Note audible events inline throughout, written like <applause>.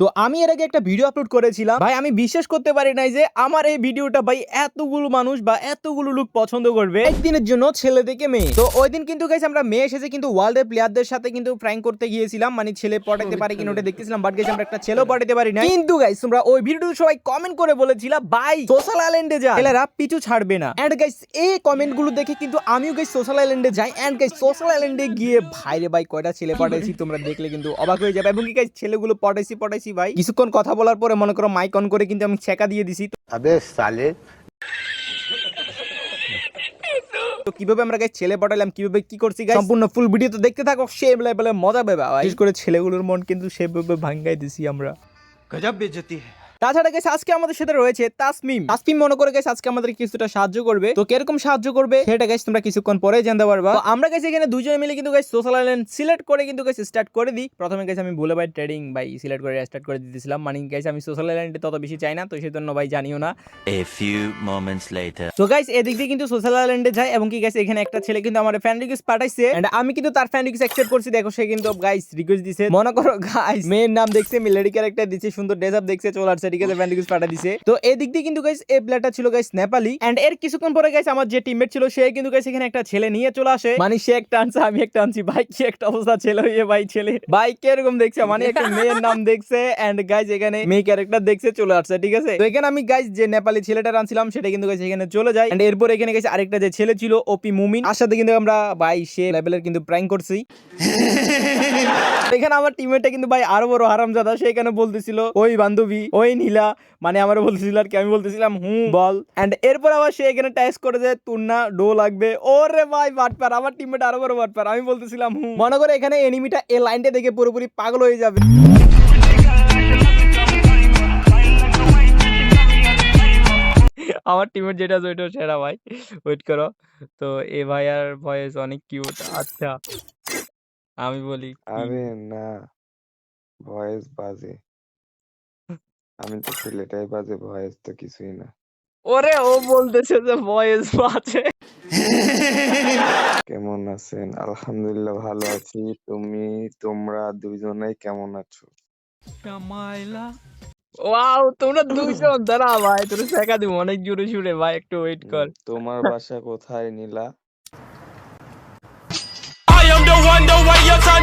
তো আমি এর আগে একটা ভিডিও আপলোড করেছিলাম। ভাই, আমি বিশ্বাস করতে পারি নাই যে আমার এই ভিডিওটা ভাই এতগুলো মানুষ বা এতগুলো লোক পছন্দ করবে। একদিনের জন্য ছেলে থেকে মেয়ে। তো ওই দিন কিন্তু গাইস আমরা মেয়ে এসেছে কিন্তু ওয়ার্ল্ডের প্লেয়ারদের সাথে কিন্তু প্র্যাঙ্ক করতে গিয়েছিলাম। মানে ছেলে পটাইতে পারে কিনা ওটা দেখতেছিলাম বাট গাইস আমরা একটা ছেলেও পটাইতে পারি না কিন্তু গাইস তোমরা ওই ভিডিওটা সবাই কমেন্ট করে বলেছিলা, ভাই সোশ্যাল আইল্যান্ডে যা। ছেলেরা পিছু ছাড়বে না। এন্ড গাইস এই কমেন্টগুলো দেখে কিন্তু আমিও গাইস সোশ্যাল আইল্যান্ডে যাই। এন্ড গাইস সোশ্যাল আইল্যান্ডে গিয়ে ভাইরে ভাই, কয়টা ছেলে পটাইছি? তোমরা দেখলে কিন্তু অবাক হয়ে যাবে। এবং কি গাইস ছেলেগুলো পটাইছি পটাইছি আসছি ভাই। কিছুক্ষণ কথা বলার পরে মনে করো মাইক অন করে কিন্তু আমি ছেঁকা দিয়ে দিছি। সালে। কীভাবে আমরা গাই ছেলে পাঠালাম কীভাবে কি করছি গাই সম্পূর্ণ ফুল ভিডিও তো দেখতে থাকো সেই লেভেলে মজা পাবে বিশেষ করে ছেলেগুলোর মন কিন্তু সেভাবে ভাঙ্গাই দিছি আমরা। গজব বেজতি হ্যায়। তাছাড়া গেছে আজকে আমাদের সাথে রয়েছে তাসমিম। তাসমিম মনে করে গেছে আজকে আমাদের কিছুটা সাহায্য করবে। তো কীরকম সাহায্য করবে সেটা গেছে তোমরা কিছুক্ষণ পরে জানতে পারবা। তো আমরা গেছে এখানে দুজনে মিলে কিন্তু গেছে সোশ্যাল আইল্যান্ড সিলেক্ট করে কিন্তু গেছে স্টার্ট করে দিই। প্রথমে গেছে আমি ভুলে ভাই ট্রেডিং ভাই সিলেক্ট করে স্টার্ট করে দিতেছিলাম। মানে গেছে আমি সোশ্যাল আইল্যান্ডে তত বেশি চাই না তো সেই জন্য ভাই জানিও না। A few moments later. তো গাইস এদিক দিয়ে কিন্তু সোশ্যাল আইল্যান্ডে যায় এবং কি গাইস এখানে একটা ছেলে কিন্তু আমার ফ্যান রিকোয়েস্ট পাঠাইছে। এন্ড আমি কিন্তু তার ফ্যান রিকোয়েস্ট অ্যাকসেপ্ট করছি। দেখো সে কিন্তু গাইস রিকোয়েস্ট দিছে। মনে করো গাইস মেয়ের নাম দেখছে মিলেডি ক্যারেক্টার দিচ্ছে সুন্দর ড্রেস আপ দেখছে চলে আসছে ঠিক আছে ফ্যান পাঠা দিছে। তো এদিক দিয়ে কিন্তু গাইস এই প্লেয়ারটা ছিল গাইস নেপালি। এন্ড এর কিছুক্ষণ পরে গাইস আমার যে টিমমেট ছিল সে কিন্তু গাইস এখানে একটা ছেলে নিয়ে চলে আসে। মানে সে একটা আনছে আমি একটা আনছি ভাই কি একটা অবস্থা ছেলে হয়ে ভাই ছেলে। ভাই কীরকম দেখছে? মানে একটা মেয়ের নাম দেখছে। এন্ড গাইস এখানে মেয়ে ক্যারেক্টার দেখছে চলে আসছে ঠিক আছে? তো এখানে আমি গাইস যে নেপালি ছেলেটা আনছিলাম সেটা কিন্তু গাইস এখানে চলে যায়। এন্ড এরপর এখানে গাইস আরেকটা যে ছেলে ছিল ওপি মুমিন আর সাথে কিন্তু আমরা ভাই সে লেভেলের কিন্তু প্র্যাঙ্ক করছি। <laughs> এখানে আমার টিমমেটটা কিন্তু ভাই আরও বড় হারামজাদা সে এখানে বলতেছিল ওই বান্ধবী ওই নীলা মানে আমার বলতেছিল আর কি আমি বলতেছিলাম হুম বল। এন্ড এরপর আবার সে এখানে টাইস করে যে তোর না ডো লাগবে। ওরে ভাই বাটপার আমার টিমমেট আরও বড় বাটপার আমি বলতেছিলাম হুম। মনে করে এখানে এনিমিটা এ লাইনটা দেখে পুরোপুরি পাগল হয়ে যাবে। আমার টিমের যেটা আছে ওইটা সেরা ভাই। ওয়েট করো। তো এ ভাই আর ভয়েস অনেক কিউট আচ্ছা। আমি বলি? আরে না ভয়েস বাজে। আমি তো ছেলেটাই বাজে ভয়েস তো কিছুই না। ওরে ও বলতেছে যে ভয়েস আছে <laughs> কেমন আছেন? আলহামদুলিল্লাহ ভালো আছি। তুমি তোমরা দুইজনেই কেমন আছো? কামাইলা। ওয়াও তোমরা দুইজন। দাঁড়া ভাই তোর শেখা দিব অনেক জোরে জোরে ভাই একটু ওয়েট কর। তোমার বাসা কোথায় নীলা? তো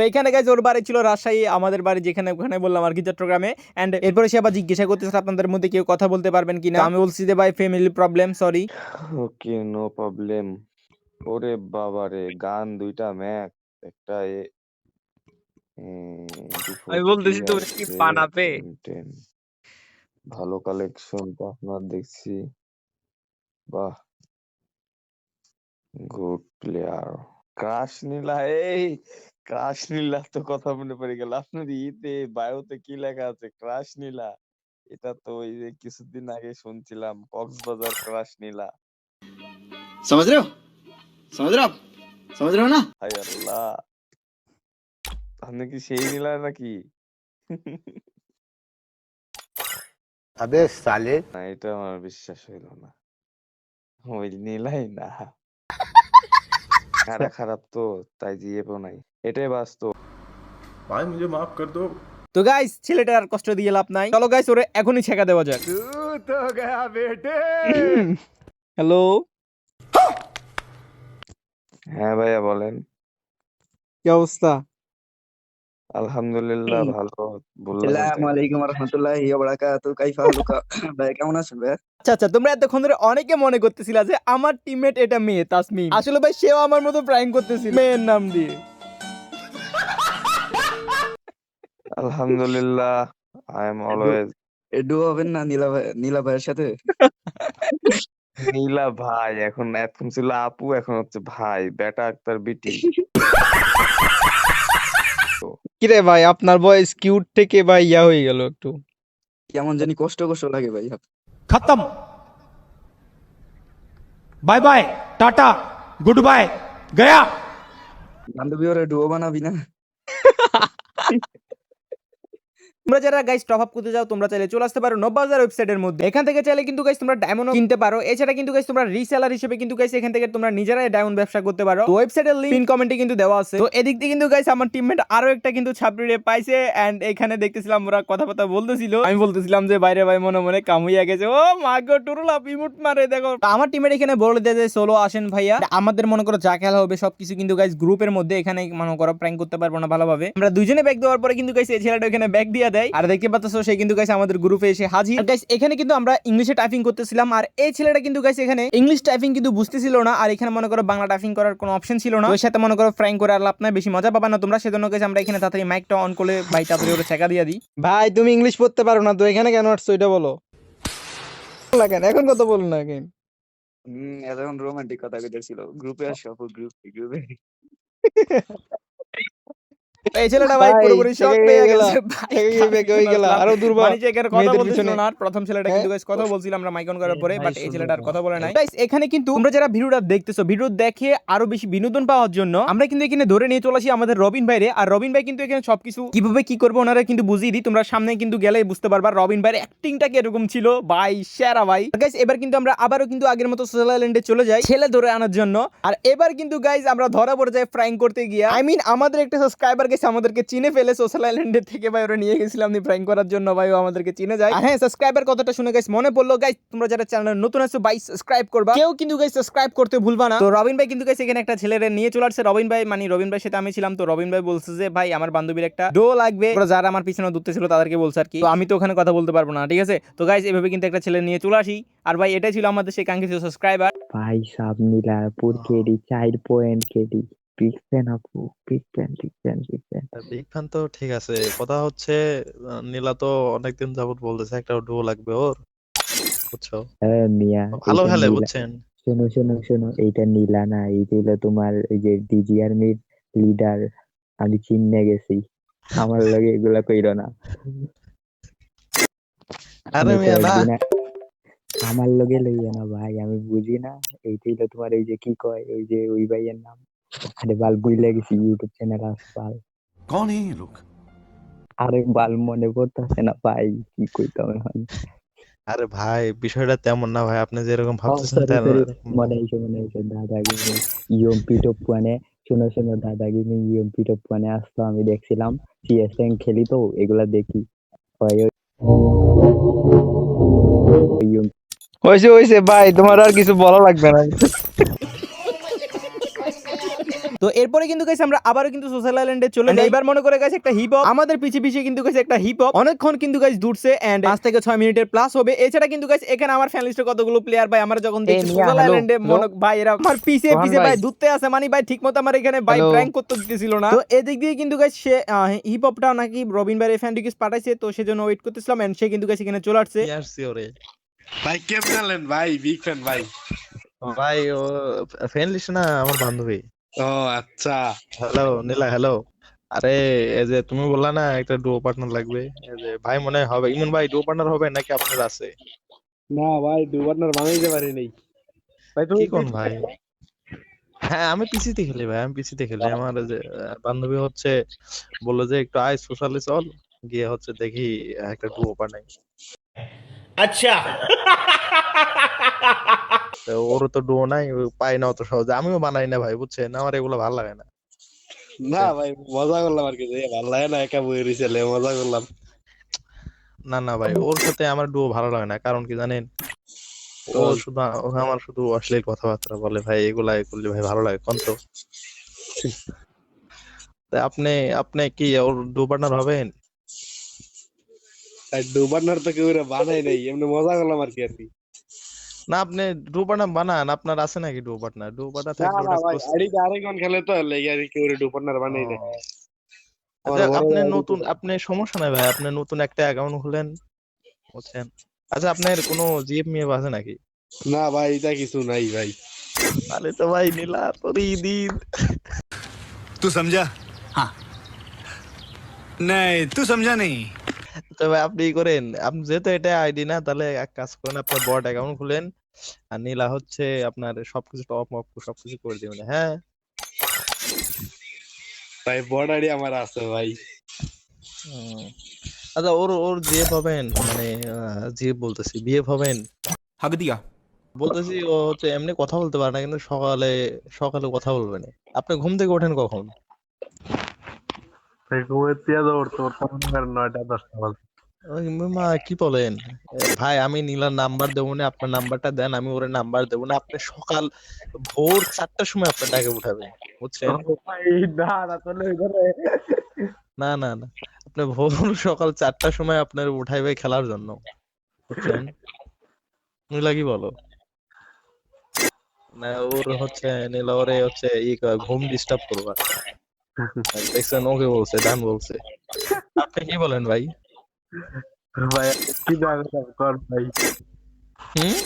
এখানে গাইজ ওর বাড়ি ছিল রাজশাহী আমাদের বাড়ি যেখানে ওখানে বললাম আর কি চট্টগ্রামে। এন্ড এরপরে সে আবার জিজ্ঞাসা করতেছে আপনাদের মধ্যে কেউ কথা বলতে পারবেন কিনা? আমি বলছি যে ভাই family problem sorry okay no problem ওরে বাবা রে গান দুইটা ম্যাক একটা এ আমি বলতেছি 240 তোমরা কি? 10, ভালো কালেকশন তো আপনার দেখছি। বাহ গুড প্লেয়ার ক্রাশ নীলা এই ক্রাশ নীলা তো কথা মনে পড়ে গেল আপনার ইতে বায়োতে কি লেখা আছে ক্রাশ নীলা এটা তো ওই যে কিছুদিন আগে শুনছিলাম কক্সবাজার ক্রাশ নীলা समझ रहे हो समझ रहे हो आप समझ रहे हो ना হাই আল্লাহ আপনি কি সেই নীলা নাকি अबे साले না এটা আমার বিশ্বাস হইল না ওই নীলাই না খারাপ খারাপ তো তাই জিয়েবো নাই এটাই বাস্তব। ভাই মুঝে মাফ কর দো। তো গাইস ছেলেটার আর কষ্ট দিয়ে লাভ নাই। চলো গাইস ওরে এখনি ছেকা দেওয়া যাক। তো গয়া বেটে। হ্যালো হ্যাঁ ভাইয়া বলেন। কি অবস্থা? আলহামদুলিল্লাহ ভালো আসসালামু আলাইকুম রহমতুল্লাহি ওয়া বারাকাতুহু কাইফা হালুকা ভাই কেমন আছেন ভাই আচ্ছা আচ্ছা তোমরা এতক্ষণ ধরে অনেকে মনে করতেছিলা যে আমার টিমমেট এটা মেয়ে তাসমিম আসলে ভাই সেও আমার মতো প্র্যাঙ্ক করতেছিল। মেয়ের নাম দিয়ে। আলহামদুলিল্লাহ আই এম অলওয়েজ এডু হবেন না নীলা ভাই নীলা ভাইয়ের সাথে? নীলা ভাই এখন এখন ছিল আপু এখন হচ্ছে ভাই বেটা আক্তার বিটি। <laughs> কিরে ভাই আপনার বয়স কিউট থেকে ভাই ইয়া হয়ে গেল একটু। কেমন জানি কষ্ট কষ্ট লাগে ভাই। খতম। Bye bye tata good bye Gaya. বান্ধবী ওরা ডুয়ো বানাবি না? <laughs> তোমরা যারা গাইস টপ আপ করতে যাও তোমরা চাইলে চলে আসতে পারো নব্বাজার ওয়েবসাইটের মধ্যে। এখান থেকে চাইলে কিন্তু গাইস তোমরা ডায়মন্ড কিনতে পারো। এছাড়া কিন্তু গাইস তোমরা রিসেলার হিসেবে কিন্তু গাইস এখান থেকে তোমরা নিজেরাই ডায়মন্ড ব্যবসা করতে পারো। তো ওয়েবসাইটের লিংক পিন কমেন্টে কিন্তু দেওয়া আছে। তো এদিক দিয়ে কিন্তু গাইস আমার টিমমেট আরও একটা কিন্তু ছাপড়িয়ে পাইছে। এন্ড এখানে দেখতেছিলাম ওরা কথাবার্তা বলতেছিল। আমি বলতেছিলাম যে বাইরে ভাই, মনে মনে কামুইয়া গেছে। ও মাগো টুরুলা ইমোট মারে, দেখো। আমার টিমের এখানে বলে দেয় যে সোলো আসেন ভাইয়া। আমাদের মনে করো যা খেলা হবে, সবকিছু কিন্তু গাইস গ্রুপের মধ্যে এখানে, মনে করো প্র্যাঙ্ক করতে পারব না ভালোভাবে। আমরা দুজনে ব্যাগ দেওয়ার পরে কিন্তু গাইস এই ছেলেটা এখানে ব্যাগ দিয়ে দেয়। আর দেখতে পাচ্ছ সে কিন্তু গাইস আমাদের গ্রুপে এসে হাজির। গাইস এখানে কিন্তু আমরা ইংলিশে টাইপিং করতেছিলাম আর এই ছেলেটা কিন্তু গাইস এখানে ইংলিশ টাইপিং কিন্তু বুঝতেছিল না আর এখানে মনে করো বাংলা টাইপিং করার কোনো অপশন ছিল না। ওর সাথে মনে করো ফ্রাইং করে আর লাভ নাই বেশি মজা পাবা না তোমরা। সেজন্য গাইস আমরা এখানে তাড়াতাড়ি মাইকটা অন করে ভাই তাড়াতাড়ি ওরে ছেকা দিয়ে দিই। ভাই তুমি ইংলিশ পড়তে পারো না তো এখানে কেন আসছো এটা বলো। লাগেন এখন কথা বলুন না কেন। হম এতক্ষণ রোমান্টিক কথা কইতেছিল। গ্রুপে আসো গ্রুপ গ্রুপে <laughs> এই ছেলেটা ভাই পুরোপুরি শক পেয়ে গেলা, হয়ে গেলা, আরও দুর্বল। মানে এখানে কথা পিছনে। না প্রথম ছেলেটা কিন্তু হ্যাঁ? কথা বলছিলাম আমরা মাইক অন করার পরে বাট এই ছেলেটা আর কথা বলে নাই। গাইস এখানে কিন্তু তোমরা যারা ভিডিওটা দেখতেছো ভিডিও দেখে আরও বেশি বিনোদন পাওয়ার জন্য আমরা কিন্তু এখানে ধরে নিয়ে চলে আসি আমাদের রবিন ভাইরে। আর রবিন ভাই কিন্তু এখানে সবকিছু কীভাবে কি করবে ওনারা কিন্তু বুঝিয়ে দিই। তোমরা সামনে কিন্তু গেলে বুঝতে পারবা রবিন ভাইয়ের অ্যাক্টিংটা কীরকম ছিল। ভাই সেরা ভাই। গাইস এবার কিন্তু আমরা আবারও কিন্তু আগের মতো সোশ্যাল আইল্যান্ডে চলে যাই ছেলে ধরে আনার জন্য। আর এবার কিন্তু গাইস আমরা ধরা পড়ে যাই ফ্রাইং করতে গিয়ে। আই মিন আমাদের একটা সাবস্ক্রাইবার গেছে আমাদেরকে চিনে ফেলে সোশ্যাল আইল্যান্ডের থেকে। ভাই ওরা নিয়ে গেছিলাম নি ফ্রাইং করার জন্য ভাই ও আমাদেরকে চিনে যায়। হ্যাঁ সাবস্ক্রাইবার কথাটা শুনে গাইস মনে পড়ল গাইস তোমরা যারা চ্যানেল নতুন আছো ভাই সাবস্ক্রাইব করবা। কেউ কিন্তু গাইস সাবস্ক্রাইব করতে ভুলবা না। তো রবিন ভাই কিন্তু গাইস এখানে একটা ছেলেরে নিয়ে চলে আসছে। রবিন ভাই মানে রবিন ভাই সাথে আমি ছিলাম তো রবিন ভাই বলছে যে ভাই আমার বান্ধবীর একটা ডো লাগবে। ওরা যারা আমার পিছনে দূরতে ছিল তাদেরকে বলছে আর কি। তো আমি তো ওখানে কথা বলতে পারব না ঠিক আছে? তো গাইস এভাবে কিন্তু একটা ছেলে নিয়ে চলে আসি। আর ভাই এটাই ছিল আমাদের সেই কাঙ্ক্ষিত সাবস্ক্রাইবার ভাই সাব নীলারপুর কেডি চার point KD. Big fan big fan big fan big fan big fan fan তো ঠিক আছে। কথা হচ্ছে নীলা তো অনেকদিন যাবত বলতেছে একটা ডুও লাগবে ওর। বুঝছ? হ্যাঁ মিয়া ভালো খেলে বুঝছেন? শোনো শোনো শোনো এইটা নীলা না এইটা তোমার ওই যে ডিজি আর্মির লিডার আমি চিনে গেছি। আমার লগে এগুলা কইরো না। আরে মিয়া না। আমার লগে লইয়া না ভাই আমি বুঝি না। এইটাই হলো তোমার ওই যে কি কয় ওই যে ওই ভাইয়ের নাম। আরে বাল ইউটিউব চ্যানেল বাল। কোন এই লোক? আরে বাল মনে না ভাই কি কইতাম আরে ভাই বিষয়টা তেমন না ভাই আপনি যেরকম হ্যাঁ, ভাবতেছেন মনে হইছে মনে হইছে দাদা গিয়ে দাদা গিয়ে আসতো আমি দেখছিলাম খেলি তো এগুলা দেখি। হয়েছে হয়েছে ভাই তোমার আর কিছু বলা লাগবে না। তো এরপরে কিন্তু গেছে আমরা আবারও কিন্তু সোশ্যাল আইল্যান্ডে চলে যাই। এবার মনে করে গেছে একটা হিপ হপ আমাদের পিছিয়ে পিছিয়ে কিন্তু গেছে একটা হিপ হপ অনেকক্ষণ কিন্তু গাইস দূরছে এন্ড পাঁচ থেকে ছয় মিনিটের প্লাস হবে। এছাড়া কিন্তু গাইস এখানে আমার ফ্যান লিস্টে কতগুলো প্লেয়ার ভাই? আমরা যখন দেখি সোশ্যাল আইল্যান্ডে মনে ভাই এরা আমার পিছে পিছে ভাই দূরতে আছে। মানে ভাই ঠিকমতো আমার এখানে ভাই প্র্যাঙ্ক করতে দিতেছিল না। তো এদিক দিয়ে কিন্তু গাইস সে হিপ হপটা নাকি রবিন ভাই ফ্যান রিকোয়েস্ট পাঠাইছে। তো সেজন্য ওয়েট করতেছিলাম এন্ড সে কিন্তু গেছে এখানে চলে আসছে। ভাই কেমন ভাই বিগ ফ্যান ভাই। ভাই ও ফ্যান লিস্ট না আমার বান্ধবী। ও আচ্ছা। হ্যালো নীলা হ্যালো আরে এই যে তুমি বললা না একটা ডুও পার্টনার লাগবে। যে ভাই মনে হবে। ইমন ভাই ডুও পার্টনার হবে নাকি আপনার আছে? না ভাই ডুও পার্টনার বানাইতে পারি নাই। ভাই তুমি কোন ভাই? হ্যাঁ আমি পিসিতে খেলি ভাই আমি পিসিতে খেলি। আমার যে বান্ধবী হচ্ছে বলল যে একটু আয় সোশ্যালে চল গিয়ে হচ্ছে দেখি একটা ডুও বানাই। আচ্ছা। <laughs> তো ওরও তো ডুও নাই পায় না অত সহজে। আমিও বানাই না ভাই বুঝছেন? আমার এগুলো ভালো লাগে না। না ভাই মজা করলাম আর কি ভালো লাগে না একা বই রিসেলে মজা করলাম। না না ভাই ওর সাথে আমার ডুও ভালো লাগে না। কারণ কি জানেন? ও শুধু আমার শুধু অশ্লীল কথাবার্তা বলে ভাই এগুলা করলে ভাই ভালো লাগে কোন তো? আপনি আপনি কি ওর ডু পার্টনার হবেন? দু পার্টনার তো কেউ বানাই নাই এমনি মজা করলাম আর কি আর কি। না আপনি ডু পার্টনার বানান আপনার আছে নাকি ডু পার্টনার ডু পার্টনার না থাকলে না ওটা ভাই close- আড়িতে আরেকজন খেলে তো লেগে আর কি কেউ দু পার্টনার বানাই নাই আচ্ছা আমার আপনি বড় ভাই নতুন আপনি সমস্যা নাই ভাই আপনি নতুন একটা অ্যাকাউন্ট খুলেন বুঝছেন আচ্ছা আপনার কোনো জিএফ মিএফ আছে নাকি না ভাই এটা কিছু নাই ভাই তাহলে তো ভাই নীলা তোর ঈদ तू समझा हाँ नहीं तू समझा नहीं তবে আপনি করেন আপনি যেহেতু এটা আইডি না তাহলে এক কাজ করেন আপনার বট অ্যাকাউন্ট খুলেন আর নীলা হচ্ছে আপনার সবকিছু টপ মপ সবকিছু করে দিবেন। হ্যাঁ। ভাই বট আইডি আমার আছে ভাই। আচ্ছা ওর ওর বিয়ে পাবেন মানে জিএফ বলতেছি বিয়ে পাবেন হাগ দিয়া। বলতেছি ও হচ্ছে এমনি কথা বলতে পারে না কিন্তু সকালে সকালে কথা বলবে না। আপনি ঘুম থেকে ওঠেন কখন? মা কি বলেন ভাই আমি নীলার নাম্বার দেবো না আপনার নাম্বারটা দেন আমি ওর নাম্বার দেবো না। আপনি সকাল ভোর চারটার সময় আপনার ডাকে উঠাবেন বুঝছেন? না না না আপনি ভোর সকাল চারটার সময় আপনার উঠাইবে খেলার জন্য বুঝছেন? নীলা কি বলো? না ওর হচ্ছে নীলা ওরে হচ্ছে ই ঘুম ডিস্টার্ব করবা। দেখছেন ওকে বলছে ডান বলছে। আপনি কি বলেন ভাই? ভাই কি দাবি কর ভাই। হুম?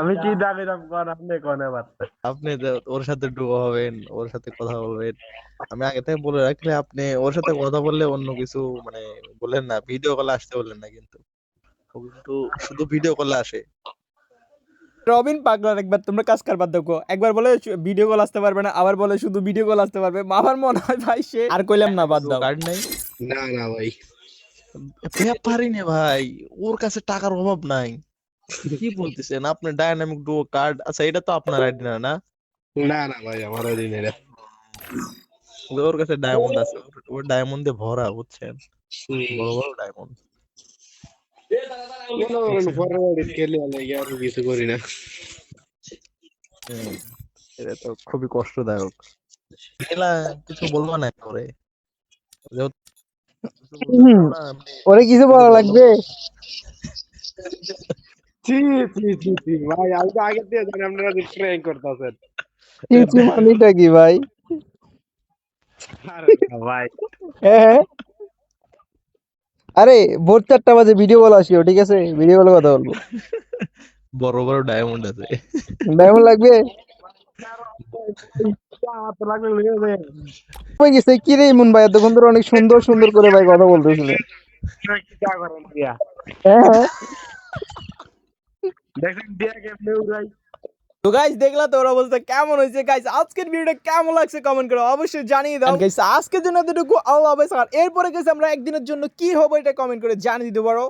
আমি কি দাবি কর আপনি কোন এবার? আপনি ওর সাথে ডুবো হবেন ওর সাথে কথা বলবেন। আমি আগে থেকে বলে রাখলে আপনি ওর সাথে কথা বললে অন্য কিছু মানে বলেন না ভিডিও কলে আসতে বলেন না কিন্তু। কিন্তু শুধু ভিডিও কলে আসে। রবিন পাগলার একবার তোমরা কাজ কারবার দেখো। একবার বলে ভিডিও কল আসতে পারবে না আবার বলে শুধু ভিডিও কল আসতে পারবে। আমার মনে হয় ভাই সে। আর কইলাম না বাদ দাও। কার্ড নাই? না না ভাই। ব্যাপারই না ভাই ওর কাছে টাকার অভাব নাই। কি বলতেছেন? আপনার ডায়নামিক ডুও কার্ড আচ্ছা এটা তো আপনার আইডি না না? না না ভাই আমার এটা ওর কাছে ডায়মন্ড আছে ওর- ওর ডায়মন্ডে ভরা বুঝছেন? বড় বড় ডায়মন্ড এটা তো খুবই কষ্টদায়ক কিছু বলব না করে। পারো ওরে কিছু বলা লাগবে ভাই আমি তো আগে দিয়ে জানি আপনারা যে প্র্যাঙ্ক করতেছেন কিছু মানিটা কি ভাই আরে ভাই হ্যাঁ আরে ভোর চারটা বাজে ভিডিও কল আসিও ঠিক আছে? ভিডিও কলে কথা বলব। বড় বড় ডায়মন্ড আছে। ডায়মন্ড লাগবে? হাত লাগলে লয়ে যায় কই গেছে? কি রে ইমন ভাই? এতক্ষণ ধরে অনেক সুন্দর সুন্দর করে ভাই কথা বলতেছিল। কি যা করেন দিয়া দেখেন দিয়া কেমনে উড়াই তো গাইস দেখলা তো ওর অবস্থা কেমন হয়েছে? গাইস আজকের ভিডিওটা কেমন লাগছে কমেন্ট করো অবশ্যই জানিয়ে দাও। গাইস আজকের জন্য এতটুকু, আল্লাহ হাফেজ। আর এরপরে গাইস আমরা একদিনের জন্য কি হবে এটা কমেন্ট করে জানিয়ে দিতে পারো।